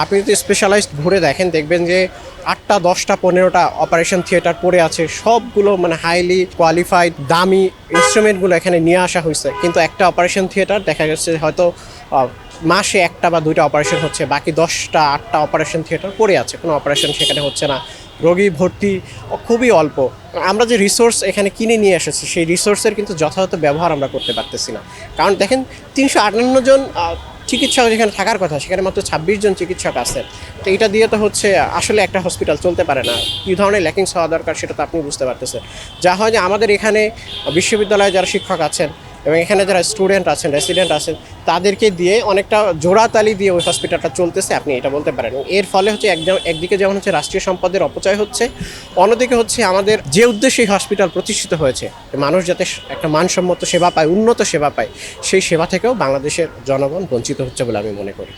আপনি যদি স্পেশালাইজড ঘুরে দেখেন, দেখবেন যে আটটা, দশটা, পনেরোটা অপারেশন থিয়েটার পড়ে আছে। সবগুলো মানে হাইলি কোয়ালিফাইড দামি ইনস্ট্রুমেন্টগুলো এখানে নিয়ে আসা হয়েছে। কিন্তু একটা অপারেশন থিয়েটার দেখা যাচ্ছে হয়তো মাসে একটা বা দুইটা অপারেশন হচ্ছে, বাকি দশটা, আটটা অপারেশন থিয়েটার পড়ে আছে। কোনো অপারেশন সেখানে হচ্ছে না। রোগী ভর্তি খুবই অল্প। আমরা যে রিসোর্স এখানে কিনে নিয়ে এসেছি, সেই রিসোর্সের কিন্তু যথাযথ ব্যবহার আমরা করতে পারতেছি না। কারণ দেখেন, তিনশো আটান্ন জন চিকিৎসক যেখানে থাকার কথা, সেখানে মাত্র ছাব্বিশ জন চিকিৎসক আছেন তো এটা দিয়ে তো হচ্ছে আসলে একটা হসপিটাল চলতে পারে না। কী ধরনের ল্যাকিংস হওয়া দরকার সেটা তো আপনি বুঝতে পারতেছেন। যা হয় যে আমাদের এখানে বিশ্ববিদ্যালয়ে যারা শিক্ষক আছেন এবং এখানে যারা স্টুডেন্ট আছেন রেসিডেন্ট আছেন, তাদেরকে দিয়ে অনেকটা জোড়াতালি দিয়ে ওই হসপিটালটা চলতেছে, আপনি এটা বলতে পারেন। এর ফলে হচ্ছে একদম, একদিকে যেমন হচ্ছে রাষ্ট্রীয় সম্পদের অপচয় হচ্ছে, অন্যদিকে হচ্ছে আমাদের যে উদ্দেশ্যে হসপিটাল প্রতিষ্ঠিত হয়েছে মানুষ যাতে একটা মানসম্মত সেবা পায়, উন্নত সেবা পায়, সেই সেবা থেকেও বাংলাদেশের জনগণ বঞ্চিত হচ্ছে বলে আমি মনে করি।